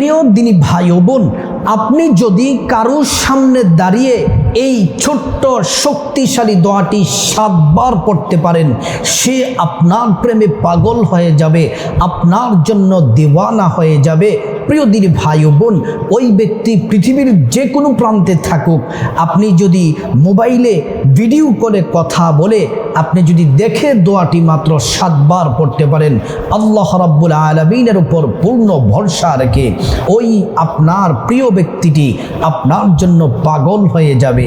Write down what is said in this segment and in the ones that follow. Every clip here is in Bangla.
প্রিয় দিনী ভাই ও বোন আপনি যদি কারোর সামনে দাঁড়িয়ে এই ছোট্ট শক্তিশালী দোয়াটি সাতবার পড়তে পারেন, সে আপনার প্রেমে পাগল হয়ে যাবে, আপনার জন্য দিওয়ানা হয়ে যাবে। প্রিয় দিদি ভাই বোন, ওই ব্যক্তি পৃথিবীর যে কোনো প্রান্তে থাকুক, আপনি যদি মোবাইলে ভিডিও করে কথা বলে, আপনি যদি দেখে দোয়াটি মাত্র সাতবার পড়তে পারেন, আল্লাহ রাব্বুল আলমিনের উপর পূর্ণ ভরসা রেখে, ওই আপনার প্রিয় ব্যক্তিটি আপনার জন্য পাগল হয়ে যাবে।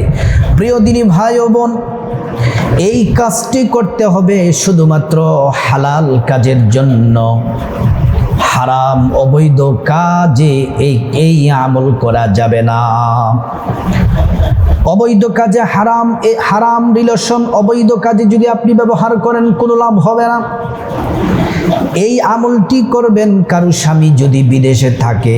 প্রিয় দিনী ভাই ও বোন, এই কাজটি করতে হবে শুধুমাত্র হালাল কাজের জন্য। হারাম, অবৈধ কাজে এই এই আমল করা যাবে না। অবৈধ কাজে হারাম, এ হারাম রিলেশন অবৈধ কাজে যদি আপনি ব্যবহার করেন, কোনো লাভ হবে না। এই আমলটি করবেন কারও স্বামী যদি বিদেশে থাকে।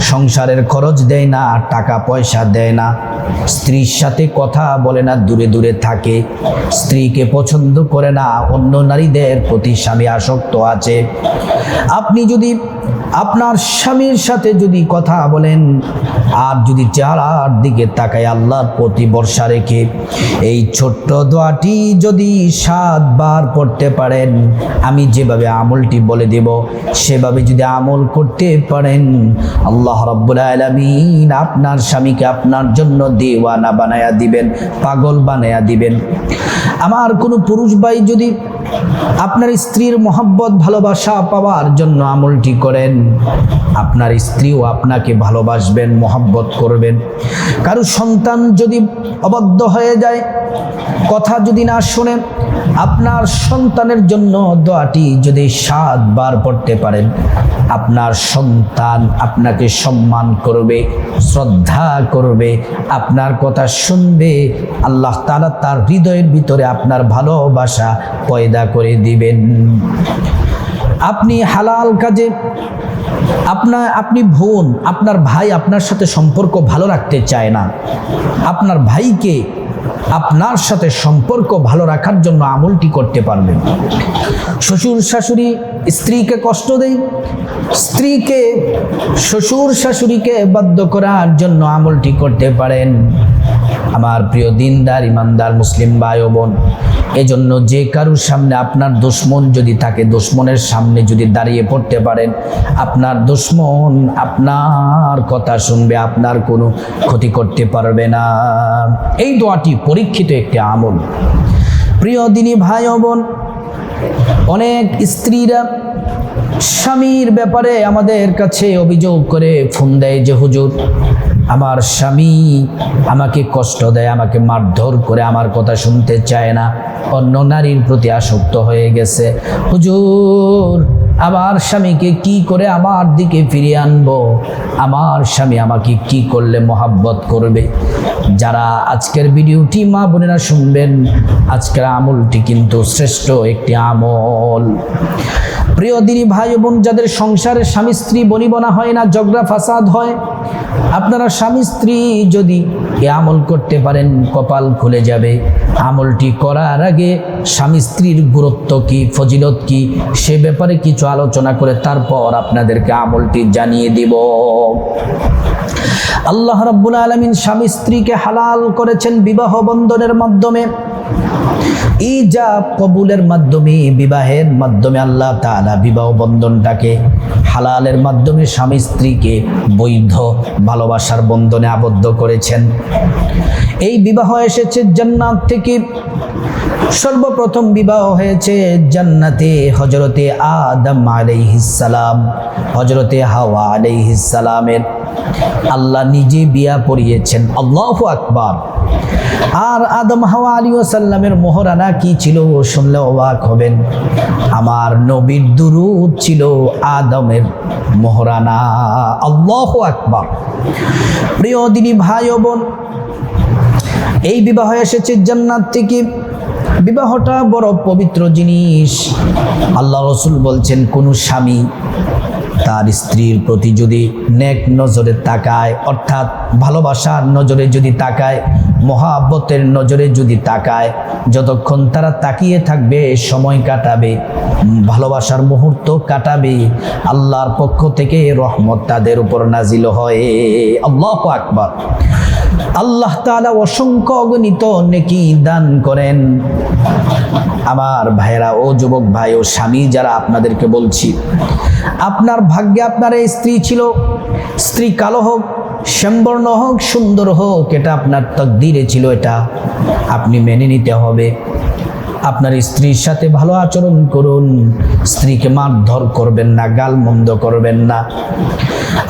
সংসারের খরচ দেয় না, টাকা পয়সা দেয় না। স্ত্রীর সাথে কথা বলে না, দূরে দূরে থাকে। স্ত্রীকে পছন্দ করে না, অন্য নারীদের প্রতি স্বামী আসক্ত আছে। আপনি যদি আপনার স্বামীর সাথে যদি কথা বলেন, আর যদি চেহারার দিকে তাকায় আল্লাহর প্রতি বর্ষা রেখে, এই ছোট্ট দোয়াটি যদি সাতবার পড়তে পারেন, আমি যেভাবে আমলটি বলে দেব, সেভাবে যদি আমল করতে পারেন, আল্লাহ রব্বুল আলমিন আপনার স্বামীকে আপনার জন্য দেওয়ানা বানায়া দিবেন, পাগল বানায়া দিবেন। আমার কোনো পুরুষ ভাই যদি আপনার স্ত্রীর মহাব্বত, ভালোবাসা পাওয়ার জন্য আমলটি করেন। আপনার স্ত্রীও আপনাকে ভালোবাসবেন, মহাব্বত করবেন। কারও সন্তান যদি অবদ্ধ হয়ে যায়, কথা যদি না শোনেন আপনার সন্তানের জন্য দোয়াটি যদি সাতবার পড়তে পারেন, আপনার সন্তান আপনাকে সম্মান করবে, শ্রদ্ধা করবে, আপনার কথা শুনবে, আল্লাহ তালা তার হৃদয়ের ভিতরে আপনার ভালোবাসা পয়দা করে দিবেন। আপনি হালাল কাজে আপনার আপনি বোন, আপনার ভাই আপনার সাথে সম্পর্ক ভালো রাখতে চায় না। আপনার ভাইকে আপনার সাথে সম্পর্ক ভালো রাখার জন্য আমলটি করতে পারবেন। শ্বশুর শাশুড়ি স্ত্রীকে কষ্ট দেয়, স্ত্রীকে শ্বশুর শাশুড়িকে বাধ্য করার জন্য আমলটি করতে পারেন। আমার প্রিয় দিনদার, ইমানদার মুসলিম ভাই ও বোন, এজন্য যে কারুর সামনে আপনার দুশ্মন যদি থাকে, দুশ্মনের সামনে যদি দাঁড়িয়ে পড়তে পারেন, আপনার দুশ্মন আপনার কথা শুনবে, আপনার কোনো ক্ষতি করতে পারবে না। এই দোয়াটি পরীক্ষিত একটি আমল। প্রিয় দিনী ভাই ও বোন, অনেক স্ত্রীরা স্বামীর ব্যাপারে আমাদের কাছে অভিযোগ করে ফোন দেয় যে, হুজুর আমার স্বামী আমাকে কষ্ট দেয়, আমাকে মারধর করে, আমার কথা শুনতে চায় না। অন্য নারীর প্রতি আসক্ত হয়ে গেছে। হুজুর আমার স্বামীকে কি করে আমার দিকে ফিরিয়ে আনব? আমার স্বামী আমাকে কি করলে মহাব্বত করবে? যারা আজকের ভিডিওটি মা বোনেরা শুনবেন, আজকের আমলটি কিন্তু শ্রেষ্ঠ একটি আমল। প্রিয় দিনী ভাই বোন, যাদের সংসারে স্বামী স্ত্রী বনিবনা হয় না, ঝগড়া ফাসাদ হয়, আপনারা স্বামী স্ত্রী যদি এ আমল করতে পারেন, কপাল খুলে যাবে। আমলটি করার আগে স্বামী স্ত্রীর গুরুত্ব কি, ফজিলত কি, সে ব্যাপারে কিছু আলোচনা করে তারপর আপনাদেরকে আমলটি জানিয়ে দিব। আল্লাহ রব্বুল আলমিন স্বামী স্ত্রীকে হালাল করেছেন বিবাহ বন্ধনের মাধ্যমে। ইজাব কবুলের মাধ্যমে, বিবাহের মাধ্যমে আল্লাহ তাআলা বিবাহ বন্ধনটাকে হালালের মাধ্যমে স্বামী স্ত্রীকে বৈধ ভালোবাসার বন্ধনে আবদ্ধ করেছেন। এই বিবাহ এসেছে জান্নাত থেকে। সর্বপ্রথম বিবাহ হয়েছে জান্নাতে হজরতে আদম আলাইহিসালাম হজরতে হাওয়া আলাইহিসালামের আল্লাহ নিজে বিয়া পড়িয়েছেন। আল্লাহ আকবার। আর আদম হাওয়া আলী সাল্লামের মোহরানা কি ছিল শুনলে অবাক হবেন। আমার নবীর দুরুদ ছিল আদমের মোহরানা। আল্লাহ আকবার। প্রিয় দিনী ভাই বোন, এই বিবাহ এসেছে জান্নাত থেকে। বিবাহটা বড় পবিত্র জিনিস। আল্লাহ রসুল বলছেন, কোন স্বামী তার স্ত্রীর প্রতি যদি নেক নজরে তাকায়, অর্থাৎ ভালোবাসার নজরে যদি তাকায়, মহাব্বতের নজরে যদি তাকায়, যতক্ষণ তারা তাকিয়ে থাকবে, সময় কাটাবে, ভালোবাসার মুহূর্ত কাটাবে, আল্লাহর পক্ষ থেকে রহমত তাদের উপর নাজিল হয়। আল্লাহ আকবার। আল্লাহ তালা অসংখ্য অগণিত নেকি দান করেন। আমার ভাইয়েরা, ও যুবক ভাই ও স্বামী, যারা আপনাদেরকে বলছি, আপনার ভাগ্যে আপনার এই স্ত্রী ছিল, স্ত্রী কালো হোক, শ্যামবর্ণ হোক, সুন্দর হোক, এটা আপনার তকদিরে ছিল, এটা আপনি মেনে নিতে হবে। আপনার স্ত্রীর সাথে ভালো আচরণ করুন। স্ত্রীকে মারধর করবেন না গাল মন্দ করবেন না।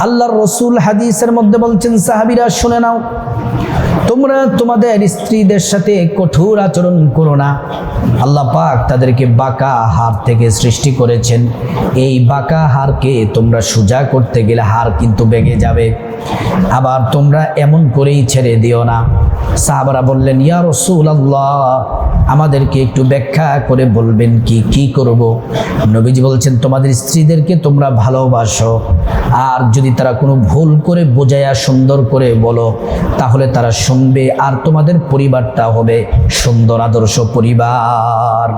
আল্লাহর রসুল হাদিসের মধ্যে বলছেন, সাহাবিরা, শুনে নাও, তোমরা তোমাদের স্ত্রীদের সাথে কঠোর আচরণ করো না। আল্লাহ পাক তাদেরকে বাঁকা হার থেকে সৃষ্টি করেছেন। এই বাঁকা হারকে তোমরা সোজা করতে গেলে হার কিন্তু বেগে যাবে। আবার তোমরা এমন করেই ছেড়ে দিও না। সাহাবারা বললেন, ইয়া রসুল আল্লাহ আমাদেরকে একটু ব্যাখ্যা করে বলবেন কি কি করব? নবীজি বলছেন, তোমাদের স্ত্রীদেরকে তোমরা ভালোবাসো। আর যদি তারা কোনো ভুল করে বোঝায়া সুন্দর করে বলো, তাহলে তারা শুনবে আর তোমাদের পরিবারটা হবে সুন্দর, আদর্শ পরিবার।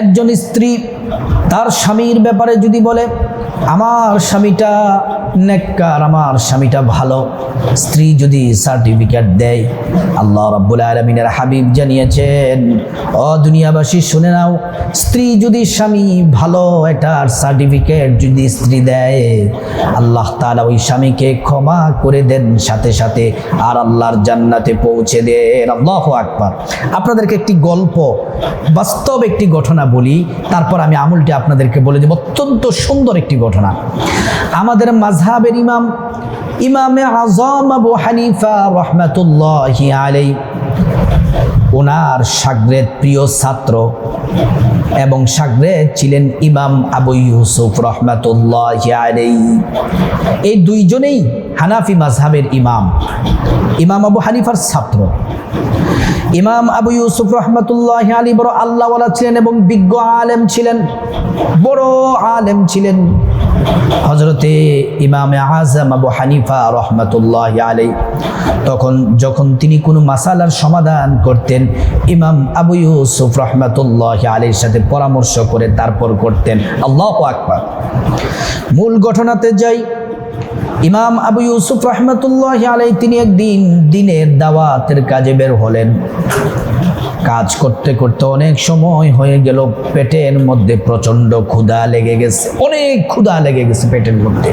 একজন স্ত্রী তার স্বামীর ব্যাপারে যদি বলে আমার স্বামীটা নেককার, আমার স্বামীটা ভালো। স্ত্রী যদি সার্টিফিকেট দেয়, আল্লাহ রাব্বুল আলমিনের হাবিব জানিয়েছেন, ও দুনিয়াবাসী, শুনে নাও, স্ত্রী যদি স্বামী ভালো, এটার সার্টিফিকেট যদি স্ত্রী দেয়, আল্লাহ তাআলা ওই স্বামীকে ক্ষমা করে দেন, সাথে সাথে আর আল্লাহর জান্নাতে পৌঁছে দেন। আল্লাহ আকবার। আপনাদেরকে একটি গল্প, বাস্তব একটি ঘটনা বলি, তারপর আমি আমুলটি আপনাদেরকে বলে দেব। অত্যন্ত সুন্দর একটি ঘটনা। আমাদের মাঝহাবের ইমাম, ইমামে আজম আবু হানিফা রহমাতুল্লাহি আলাই ওনার সাগরেদ প্রিয় ছাত্র এবং সাগরেদ ছিলেন ইমাম আবু ইউসুফ রহমাতুল্লাহ আলাই এই দুইজনেই হানাফি মাঝহাবের ইমাম। ইমাম আবু হানিফার ছাত্র। ইমাম আবু ইউসুফ রহমতুল্লাহ আলী বড় আল্লাহওয়ালা ছিলেন এবং বিজ্ঞ আলেম ছিলেন, বড় আলেম ছিলেন। হজরতে ইমামে আজম আবু হানিফা রহমতুল্লাহ আলী তখন যখন তিনি কোনো মাসালার সমাধান করতেন, ইমাম আবু ইউসুফ রহমতুল্লাহ আলীর সাথে পরামর্শ করে তারপর করতেন। আল্লাহ আকবার। মূল ঘটনাতে যাই, ইমাম আবু ইউসুফ রহমতুল্লাহ আলাই তিনি একদিন দিনের দাওয়াতের কাজে বের হলেন। কাজ করতে করতে অনেক সময় হয়ে গেল, পেটের মধ্যে প্রচণ্ড ক্ষুধা লেগে গেছে, অনেক ক্ষুধা লেগে গেছে পেটের মধ্যে।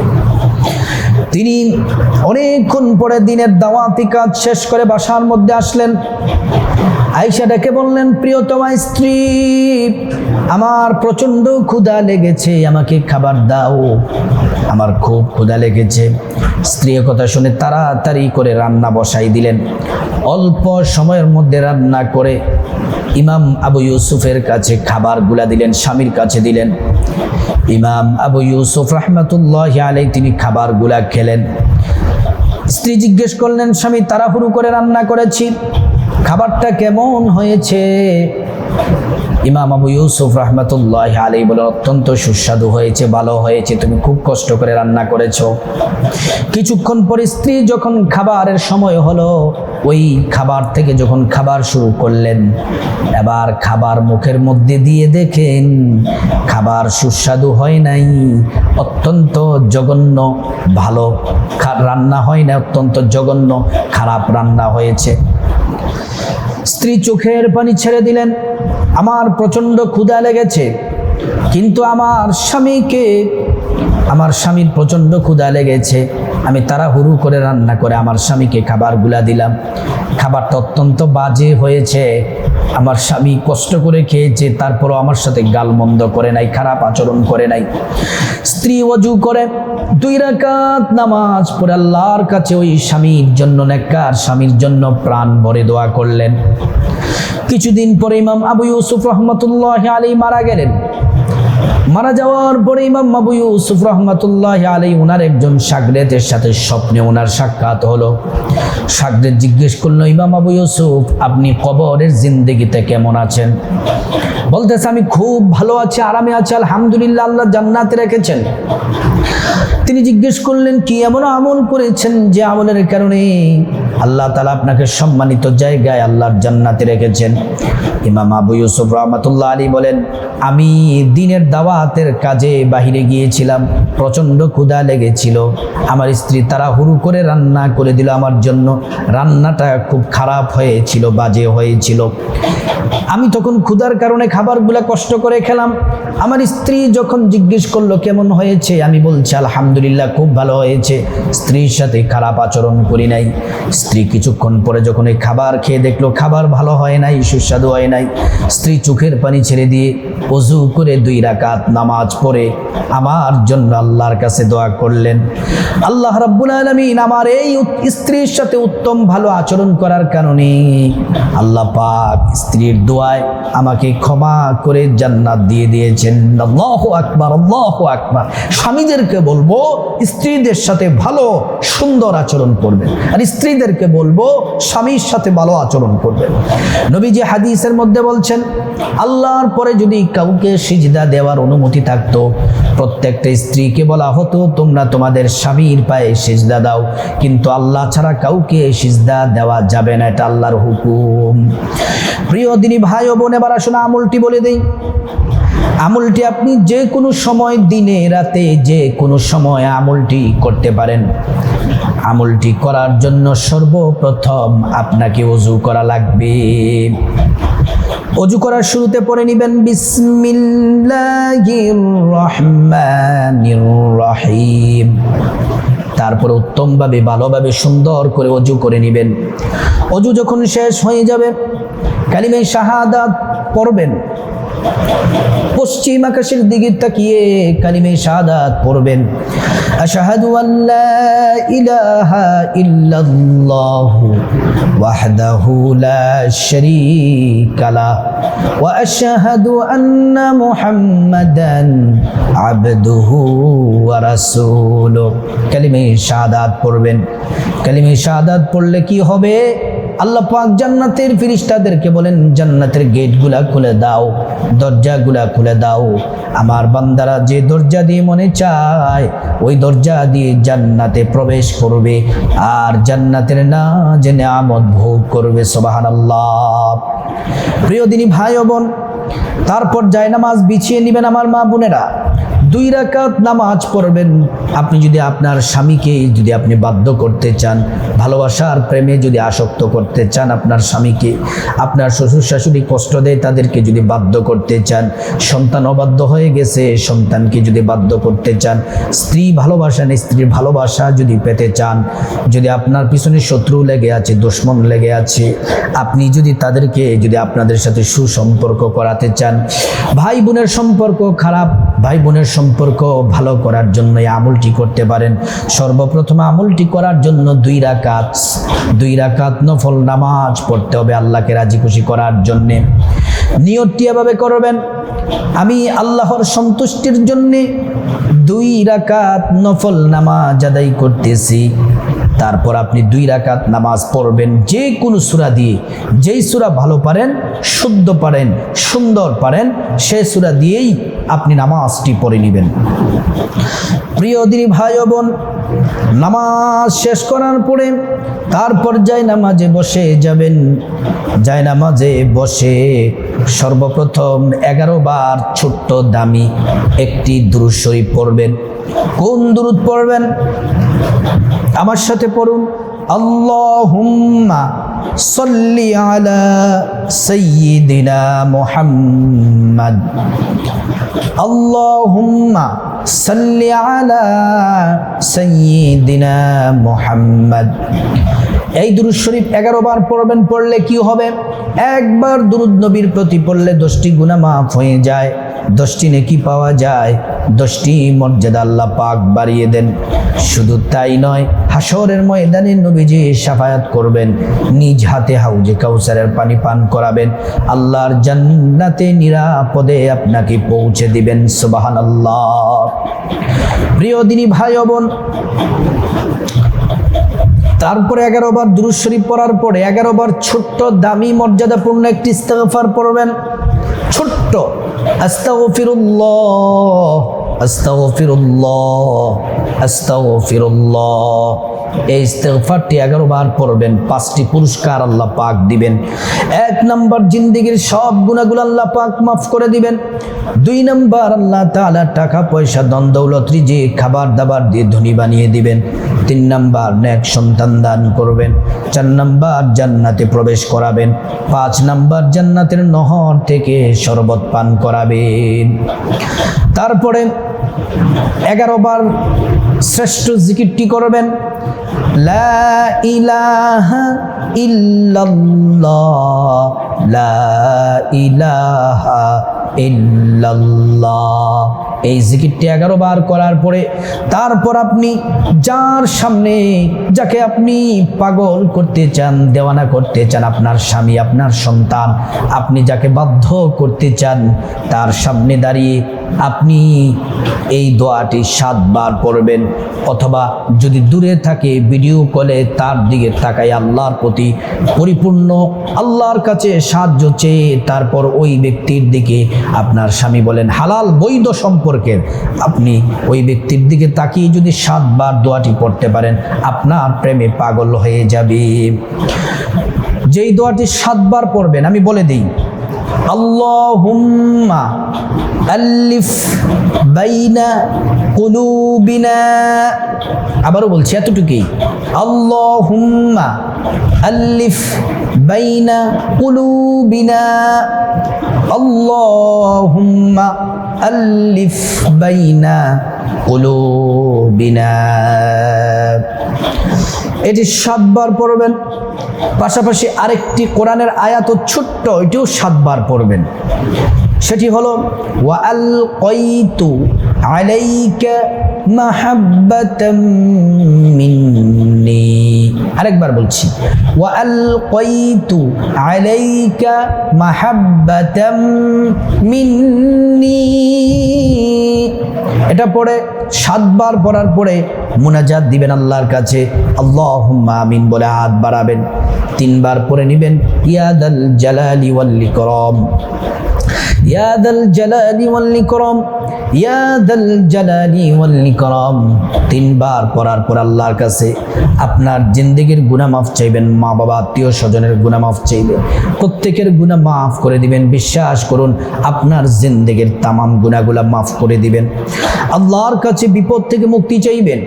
তিনি অনেকক্ষণ পরে দিনের দাওয়াতি কাজ শেষ করে বাসার মধ্যে আসলেন। আইসা ডেকে বললেন, প্রিয়তমা স্ত্রী, আমার প্রচণ্ড ক্ষুধা লেগেছে, আমাকে খাবার দাও। আমার খুব ক্ষুধা লেগেছে। স্ত্রীর কথা শুনে তাড়াতাড়ি করে রান্না বসাই দিলেন। অল্প সময়ের মধ্যে রান্না করে ইমাম আবু ইউসুফের কাছে খাবারগুলা দিলেন, স্বামীর কাছে দিলেন। ইমাম আবু ইউসুফ রহমতুল্লাহ আলাই তিনি খাবারগুলা খেলেন। স্ত্রী জিজ্ঞেস করলেন, স্বামী, তাড়াহুড়ো করে রান্না করেছি। খাবারটা কেমন হয়েছে? ইমাম আবু ইউসুফ রহমতুল্লাহ আলী বলে অত্যন্ত সুস্বাদু হয়েছে, ভালো হয়েছে, তুমি খুব কষ্ট করে রান্না করেছ। কিছুক্ষণ পরে স্ত্রী যখন খাবারের সময় হলো, ওই খাবার থেকে যখন খাবার শুরু করলেন, এবার খাবার মুখের মধ্যে দিয়ে দেখেন, খাবার সুস্বাদু হয় নাই, অত্যন্ত জঘন্য, ভালো রান্না হয় না অত্যন্ত জঘন্য, খারাপ রান্না হয়েছে। স্ত্রী চোখের পানি ছেড়ে দিলেন। আমার প্রচণ্ড ক্ষুধা লেগেছে, কিন্তু আমার স্বামীকে, আমার স্বামীর প্রচণ্ড ক্ষুধা লেগেছে। আমি তারা হুরু করে রান্না করে আমার স্বামীকে খাবারগুলা দিলাম। খাবারটা অত্যন্ত বাজে হয়েছে। আমার স্বামী কষ্ট করে খেয়েছে তারপরও আমার সাথে গালমন্দ করে নাই, খারাপ আচরণ করে নাই। স্ত্রী অজু করে, দুই রাকাত নামাজ পড়ে আল্লাহর কাছে ওই স্বামীর জন্য নেককার স্বামীর জন্য প্রাণ ভরে দোয়া করলেন। কিছুদিন পরে ইমাম আবু ইউসুফ রহমতুল্লাহ আলী মারা গেলেন। মারা যাওয়ার পরে ইমাম মাবু ইউসুফ রহমতুল্লাহ আলী ওনার একজন সাগরেদের সাথে স্বপ্নে ওনার সাক্ষাৎ হলো। সাগরেদ জিজ্ঞেস করল, ইমাম আবু ইউসুফ, আপনি কবরের জিন্দগিতে কেমন আছেন? বলতেছে, আমি খুব ভালো আছি, আরামে আছি, আলহামদুলিল্লাহ, আল্লাহ জান্নাতে রেখেছেন। তিনি জিজ্ঞেস করলেন, কি এমন আমল করেছেন যে আমলের কারণে? আল্লাহ তালা আপনাকে সম্মানিত জায়গায় আল্লাহর জান্নাতে রেখেছেন। ইমাম আবু ইউসুফ রহমতুল্লাহ আলী বলেন, আমি দিনের দাওয়াতের কাজে বাহিরে গিয়েছিলাম, প্রচণ্ড ক্ষুধা লেগেছিল। আমার স্ত্রী তারা হুরু করে রান্না করে দিল আমার জন্য। রান্নাটা খুব খারাপ হয়েছিল, বাজে হয়েছিল। আমি তখন ক্ষুধার কারণে খাবারগুলো কষ্ট করে খেলাম। আমার স্ত্রী যখন জিজ্ঞেস করল, কেমন হয়েছে? আমি বলছি, আলহামদুলিল্লাহ, খুব ভালো হয়েছে। স্ত্রীর সাথে খারাপ আচরণ করি নাই। স্ত্রী কিছুক্ষণ পরে যখন এই খাবার খেয়ে দেখল খাবার ভালো হয় নাই, সুস্বাদু হয় নাই, স্ত্রী চোখের পানি ছেড়ে দিয়ে অজু করে দুই রাকাত নামাজ পড়ে, আমার জন্য আল্লাহর কাছে দোয়া করলেন। আল্লাহ রাব্বুল আলমিন আমার এই স্ত্রীর সাথে উত্তম ভালো আচরণ করার কারণে আল্লাহ পাক স্ত্রীর দোয়ায় আমাকে ক্ষমা করে জান্নাত দিয়ে দিয়েছেন। আল্লাহ আকবার আল্লাহ আকবার। স্বামীদেরকে বলব, স্ত্রীদের সাথে ভালো, সুন্দর আচরণ করবেন। আর স্ত্রীদেরকে বলব, স্বামীর সাথে ভালো আচরণ করবেন। নবীজি হাদিসের মধ্যে বলছেন, আল্লাহর পরে যদি কাউকে সিজদা দেওয়ার অনুমতি থাকতো, প্রত্যেকটা স্ত্রীকে বলা হতো, তোমরা তোমাদের স্বামীর পায়ে সিজদা দাও। কিন্তু আল্লাহ ছাড়া কাউকে সিজদা দেওয়া যাবে না, এটা আল্লাহর হুকুম। প্রিয় দিনী ভাই ও বোন, এবার আসলে আমলটি বলে দেই। আমলটি আপনি যে কোনো সময় দিনে, রাতে যে কোনো সময় আমলটি করতে পারেন। আমলটি করার জন্য সর্বপ্রথম আপনাকে অজু করা লাগবে। অজু করার শুরুতে পড়ে নিবেন, বিসমিল্লাহির রহমানির রহিম। তারপরে উত্তমভাবে, ভালোভাবে, সুন্দর করে অজু করে নেবেন। অজু যখন শেষ হয়ে যাবে, কালিমে শাহাদাত পড়বেন। পশ্চিম আকাশের দিকে তাকিয়ে কালিমে শাহাদাত পড়বেন। আশহাদু আল্লা ইলাহা ইল্লাল্লাহ ওয়াহদাহু লা শারীকা লা ওয়া আশহাদু আন্না মুহাম্মাদান আবদুহু ওয়া রাসূলুহু। কালিমে শাহাদাত পড়বেন। কালিমে শাহাদাত পড়লে কি হবে? আল্লাহ পাক জান্নাতের ফিরিস্তাদেরকে বলেন, জান্নাতের গেটগুলা খুলে দাও, দরজাগুলা খুলে দাও। আমার বান্দারা যে দরজা দিয়ে মনে চায়, ওই দরজা দিয়ে জান্নাতে প্রবেশ করবে। আর জান্নাতের না জেনে আমদ ভোগ করবে সোবাহান আল্লাহ প্রিয় দিনী ভাই বোন, তারপর জায়নামাজ বিছিয়ে নেবেন আমার মা বোনেরা। দুই রাকাত নামাজ পড়বেন। আপনি যদি আপনার স্বামীকে যদি আপনি বাধ্য করতে চান, ভালোবাসার প্রেমে যদি আসক্ত করতে চান আপনার স্বামীকে, আপনার শ্বশুর শাশুড়ি কষ্ট দেয় তাদেরকে যদি বাধ্য করতে চান, সন্তান অবাধ্য হয়ে গেছে, সন্তানকে যদি বাধ্য করতে চান, স্ত্রী ভালোবাসা ভালোবাসেন স্ত্রীর ভালোবাসা যদি পেতে চান, যদি আপনার পিছনে শত্রু লেগে আছে, দুশ্মন লেগে আছে, আপনি যদি তাদেরকে যদি আপনাদের সাথে সুসম্পর্ক করাতে চান, ভাই বোনের সম্পর্ক খারাপ, ভাই বোনের সম্পর্ক ভালো করার জন্য এই আমলটি করতে পারেন। সর্বপ্রথম আমলটি করার জন্য দুই রাকাত দুই রাকাত নফল নামাজ পড়তে হবে আল্লাহকে রাজি খুশি করার জন্যে। নিয়তটি এভাবে করবেন, আমি আল্লাহর সন্তুষ্টির জন্যে দুই রাকাত নফল নামাজ আদায় করতেছি। তারপর আপনি দুই রাকাত নামাজ পড়বেন, যে কোনো সুরা দিয়ে। যেই সুরা ভালো পারেন, শুদ্ধ পারেন, সুন্দর পারেন, সে সুরা দিয়েই আপনি নামাজটি পড়ে নেবেন। প্রিয় দিনী ভাই বোন, নামাজ শেষ করার পরে তারপর যাই নামাজে বসে যাবেন। যাই নামাজে বসে সর্বপ্রথম এগারো বার ছোট্ট দামি একটি দুরুশরী পড়বেন। কোন দুরুদ পড়বেন? আমার সাথে পড়ুন। আল্লাহুম্মা সল্লি আলা সাইয়্যিদিনা মুহাম্মাদ। আল্লাহুম্মা সল্লি আলা সাইয়্যিদিনা মুহাম্মাদ। এই দুরুদ শরীফ এগারো বার পড়বেন, পড়লে কি হবে? একবার দুরুদ নবীর প্রতি পড়লে দশটি গুণা মাফ হয়ে যায়, দশটি নেকি পাওয়া যায়, দশটি মর্যাদা আল্লাহ পাক বাড়িয়ে দেন। শুধু তাই নয় হাসরের ময়দানে নবীজি সাফায়াত করবেন, নিজ হাতে হাউজে কাউসারের পানি পান করাবেন, আল্লাহর জান্নাতে নিরাপদে আপনাকে পৌঁছে দিবেন, সুবহানাল্লাহ। প্রিয় দিনী ভাই বোন, তারপরে এগারো বার দুরুদ শরীফ পড়ার পরে এগারো বার ছোট্ট দামি মর্যাদাপূর্ণ একটি ইস্তেগফার পড়বেন, ছোট্ট, আস্তাগফিরুল্লাহ। আস্তাগফিরুল্লাহ আস্তাগফিরুল্লাহ। এই ইস্তেগফারটি এগারো বার পড়বেন, পাঁচটি পুরস্কার আল্লাহ পাক দিবেন। এক নম্বর জিন্দিগির সব গুণাগুলো আল্লাহ পাক মাফ করে দিবেন। দুই নম্বর আল্লাহ তাআলা টাকা, পয়সা দৌলত, রিজিক, খাবার দাবার দিয়ে ধনী বানিয়ে দিবেন। তিন নাম্বার ন্যাক সন্তান দান করবেন। চার নম্বর জান্নাতে প্রবেশ করাবেন। পাঁচ নম্বর জান্নাতের নহর থেকে শরবত পান করাবেন। তারপরে এগারো বার শ্রেষ্ঠ জিকিরটি করবেন? লা ইলাহা লা ইলাহা ইল্লাল্লাহ। এই জিকিরটি এগারো বার করার পরে তারপর আপনি যার সামনে যাকে আপনি পাগল করতে চান, দেওয়ানা করতে চান, আপনার স্বামী, আপনার সন্তান, আপনি যাকে বাধ্য করতে চান, তার সামনে দাঁড়িয়ে আপনি এই দোয়াটি সাতবার পড়বেন। অথবা যদি দূরে থাকে ভিডিও কলে তার দিকে তাকাই আল্লাহর প্রতি পরিপূর্ণ, আল্লাহর কাছে সাহায্য চেয়ে তারপর ওই ব্যক্তির দিকে আপনার স্বামী বলেন, হালাল, বৈধ সম্পর্কের আপনি ওই ব্যক্তির দিকে তাকিয়ে যদি সাতবার দোয়াটি পড়তে পারেন, আপনার প্রেমে পাগল হয়ে যাবে। যেই দোয়াটি সাতবার পড়বেন, আমি বলে দিই আল্লাহুম্মা আল্লিফ বাইনা কুলুবিনা। আবারও বলছি, এতটুকুই। আল্লাহুম্মা আল্লিফ বাইনা কুলুবিনা। আল্লাহুম্মা আল্লিফ বাইনা কুলুবিনা। এটি সাতবার পড়বেন। পাশাপাশি আরেকটি কোরআনের আয়াত ছোট্ট এটিও সাতবার পড়বেন। সেটি হলো ওয়াল কইতু আলাইকা মাহাব্বাতাম মিন্নি আরেকবার বলছি। ওয়াল কইতু আলাইকা মাহাব্বাতাম মিন্নি। এটা পড়ে, সাতবার পড়ার পরে মুনাজাত দিবেন আল্লাহর কাছে। আল্লাহ আমিন বলে হাত বাড়াবেন। তিনবার পরে নিবেন ইয়াদাল জালালি ওয়াল ইকরাম। ইয়াদাল জালালি ওয়াল ইকরাম। ইয়াদাল জালালি ওয়াল ইকরাম। তিনবার পড়ার পর আল্লাহর কাছে আপনার জিন্দেগির গুনাহ মাফ চাইবেন, মা বাবা, আত্মীয় স্বজনের গুনাহ মাফ চাইবেন প্রত্যেকের গুনাহ মাফ করে দিবেন, বিশ্বাস করুন, আপনার জিন্দেগির তামাম গুনাহগুলা মাফ করে দিবেন। আল্লাহর কাছে বিপদ থেকে মুক্তি চাইবেন,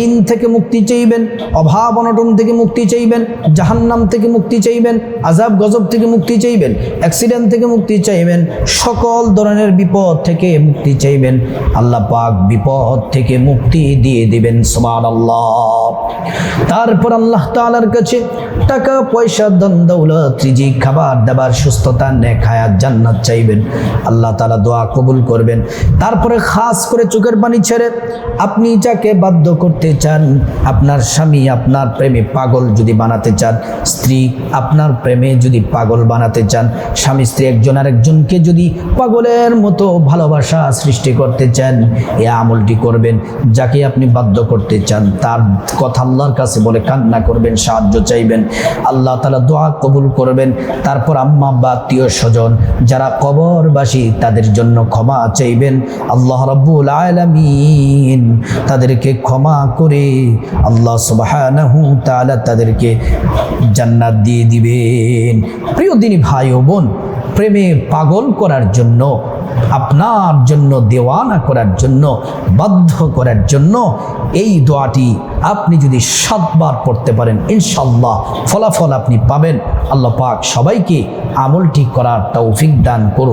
ঋণ থেকে মুক্তি চাইবেন, অভাব অনটন থেকে মুক্তি চাইবেন, জাহান্নাম থেকে মুক্তি চাইবেন আজাব গজব থেকে মুক্তি চাইবেন, অ্যাক্সিডেন্ট থেকে মুক্তি চাইবেন, সকল ধরনের বিপদ থেকে মুক্তি চাইবেন। আল্লাহ পাক বিপদ থেকে মুক্তি দিয়ে দিবেন সবার আল্লাহ তারপর আল্লাহ তাআলার কাছে টাকা, পয়সা দন দৌলত খাবার দাবার, সুস্থতা, নেক জান্নাত চাইবেন। আল্লাহ তাআলা দোয়া কবুল করবেন। তারপরে খাস করে চোখের পানি ছেড়ে আপনি যাকে বাধ্য করতে চান, আপনার স্বামী, আপনার প্রেমে পাগল যদি বানাতে চান, স্ত্রী আপনার প্রেমে যদি পাগল বানাতে চান, স্বামী, স্ত্রী একজন আরেকজনকে যদি পাগলের মতো ভালোবাসা সৃষ্টি করতে চান, এ আমলটি করবেন। যাকে আপনি বাধ্য করতে চান, তার কথা আল্লাহর কাছে বলে কান্না করবেন, সাহায্য চাইবেন। আল্লাহ তালা দোয়া কবুল করবেন। তারপর আম্মা বা আত্মীয় স্বজন যারা কবরবাসী, তাদের জন্য ক্ষমা চাইবেন। আল্লাহ রব্বুল আলামিন তাদেরকে ক্ষমা করে আল্লাহ সুবহানাহু তাআলা তাদেরকে জান্নাত দিয়ে দিবেন। প্রিয় দিনী ভাই ও বোন, প্রেমে পাগল করার জন্য আপনার জন্য, দেওয়ানা করার জন্য, বাধ্য করার জন্য এই দোয়াটি আপনি যদি সাতবার পড়তে পারেন ইনশাল্লাহ ফলাফল আপনি পাবেন। আল্লাহ পাক সবাইকে আমলটি করার তৌফিক দান করুন